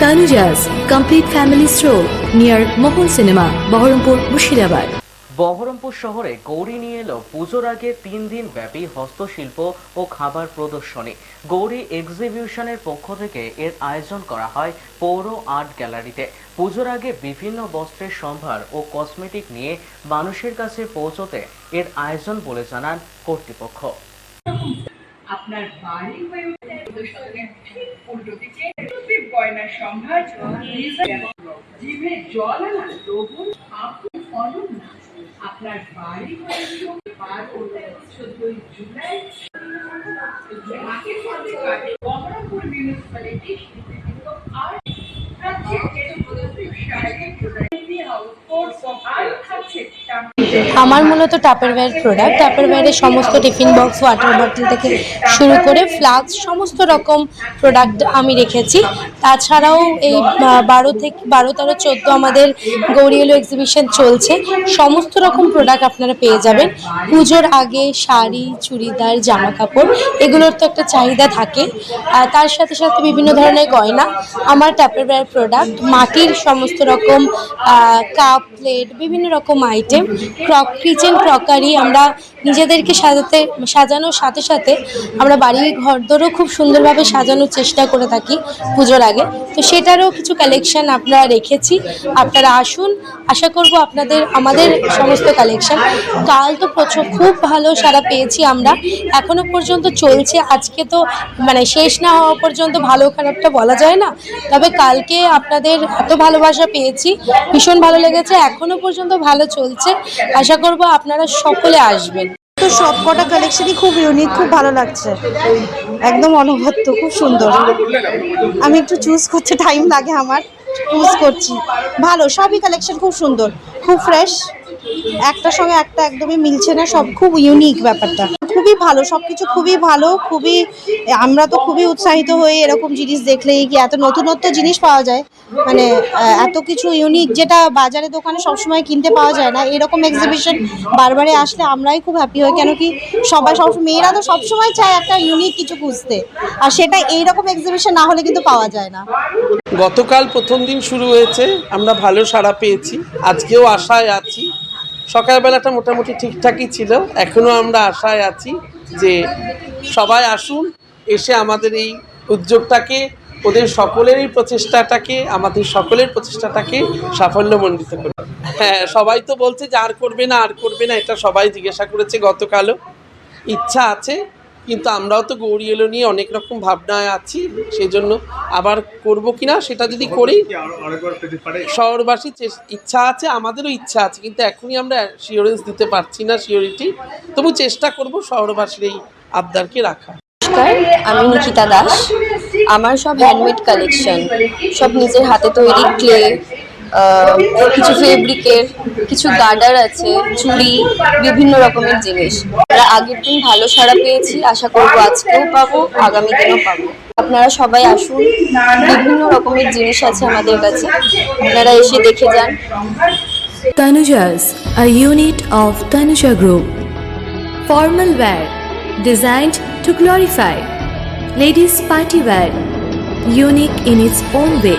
Tanuja's complete family stroll near Mohol Cinema, Baharampur, Mushirabad. Baharampur শহরে গৌরী নিয়ে এলো পুজোর আগে তিন দিন ব্যাপী হস্তশিল্প ও খাবার প্রদর্শনী। গৌরী এক্সিবিশনের পক্ষ থেকে এর আয়োজন করা হয় পৌর আর্ট গ্যালারিতে। পুজোর আগে বিভিন্ন বস্ত্রের সম্ভার ও কসমেটিক নিয়ে মানুষের কাছে পৌঁছতে এর আয়োজন বলে জানান কর্তৃপক্ষ। আপনার বাড়ি হয়ে উঠে প্রদর্শনের ঠিক উল্টো দিকে এক্সক্লুসিভ সম্ভার জিভে জল আনা তবু আপনি ফলন না। আপনার বাড়ি হয়ে বারো চোদ্দই জুলাই মাকে সাথে কাটে বহরমপুর মিউনিসিপ্যালিটি আর রাজ্যের এক্সক্লুসিভ আমার মূলত টাপারওয়্যার প্রোডাক্ট টাপারওয়্যারের সমস্ত টিফিন বক্স ওয়াটার বটল থেকে শুরু করে ফ্লাক্স সমস্ত রকম প্রোডাক্ট আমি রেখেছি। তাছাড়াও এই বারো থেকে, বারো, তেরো, চোদ্দ আমাদের গৌরিয়েলো এক্সিবিশন চলছে। সমস্ত রকম প্রোডাক্ট আপনারা পেয়ে যাবেন। পুজোর আগে শাড়ি, চুড়িদার জামা কাপড় এগুলোর তো একটা চাহিদা থাকে। তার সাথে সাথে বিভিন্ন ধরনের গয়না। আমার টাপারওয়্যার প্রোডাক্ট মাটির সমস্ত রকম কাপ প্লেট বিভিন্ন রকম আইটেম ক্রক কিচেন ক্রকারি আমরা নিজেদেরকে সাজাতে, সাজানোর সাথে সাথে আমরা বাড়ি ঘরদোরও খুব সুন্দরভাবে সাজানোর চেষ্টা করে থাকি পুজোর আগে। তো সেটারও কিছু কালেকশন আমরা রেখেছি। আপনারা আসুন, আশা করব আপনাদের, আমাদের সমস্ত কালেকশন কাল তো প্রচুর, খুব ভালো সারা পেয়েছি আমরা। এখনও পর্যন্ত চলছে। আজকে তো মানে শেষ না হওয়া পর্যন্ত ভালো খারাপটা বলা যায় না। তবে কালকে আপনাদের এত ভালোবাসা পেয়েছি। ভীষণ ভালো লেগেছে। এখনও পর্যন্ত ভালো চলছে। আশা করব আপনারা সকলে আসবেন। তো সব কটা কালেকশনই খুব ইউনিক খুব ভালো লাগছে। একদম অনবদ্য, খুব সুন্দর। আমি একটু চুজ করতে টাইম লাগে আমার চুজ করছি। ভালো, সবই কালেকশন খুব সুন্দর, খুব ফ্রেশ একটা সঙ্গে একটা একদমই মিলছে না, সব খুব ইউনিক ব্যাপারটা। খুবই ভালো সব কিছু খুবই ভালো, খুবই, আমরা তো খুবই উৎসাহিত হয়ে এরকম জিনিস দেখলেই কি এত নতুনত্ব জিনিস পাওয়া যায়? মানে এত কিছু ইউনিক যেটা বাজারে দোকানে সবসময় কিনতে পাওয়া যায় না, এরকম এক্সিবিশন বারবারে আসলে আমরাই খুব হ্যাপি হই, কেন কি সবাই সব, মেয়েরা তো সবসময় চায় একটা ইউনিক কিছু খুঁজতে, আর সেটা এইরকম এক্সিবিশন না হলে কিন্তু পাওয়া যায় না। গতকাল প্রথম দিন শুরু হয়েছে, আমরা ভালো সাড়া পেয়েছি, আজকেও আশায় আছি। সকালবেলাটা মোটামুটি ঠিকঠাকই ছিল। এখনও আমরা আশায় আছি যে সবাই আসুন, এসে আমাদের এই উদ্যোগটাকে, ওদের সকলেরই প্রচেষ্টাটাকে, আমাদের সকলের প্রচেষ্টাটাকে সাফল্যমণ্ডিত করবে হ্যাঁ সবাই তো বলছে যে আর করবে না, আর করবে না, এটা সবাই জিজ্ঞাসা করেছে গতকালও। ইচ্ছা আছে কিন্তু আমরাও তো গৌরী এলো নিয়ে অনেক রকম ভাবনায় আছি সেই জন্য আবার করব কি না সেটা যদি করি শহরবাসী ইচ্ছা আছে আমাদেরও ইচ্ছা আছে কিন্তু এখনই আমরা শিওরেন্স দিতে পারছি না শিওরিটি তবু চেষ্টা করব শহরবাসীর এই আবদারকে রাখা নমস্কার আমি নিকিতা দাস। আমার সব হ্যান্ডমেড কালেকশন সব নিজের হাতে তৈরি ক্লে কিছু ফেব্রিকের কিছু গার্ডার আছে চুড়ি বিভিন্ন রকমের জিনিস আমরা আগের দিন ভালো সাড়া পেয়েছি আশা করব আজকেও পাবো আগামী দিনও পাবো আপনারা সবাই আসুন বিভিন্ন রকমের জিনিস আছে আমাদের কাছে আপনারা এসে দেখে যান Tanuja's, a unit of Tanuja Group. Formal wear, designed to glorify. Ladies' party wear, unique in its own way.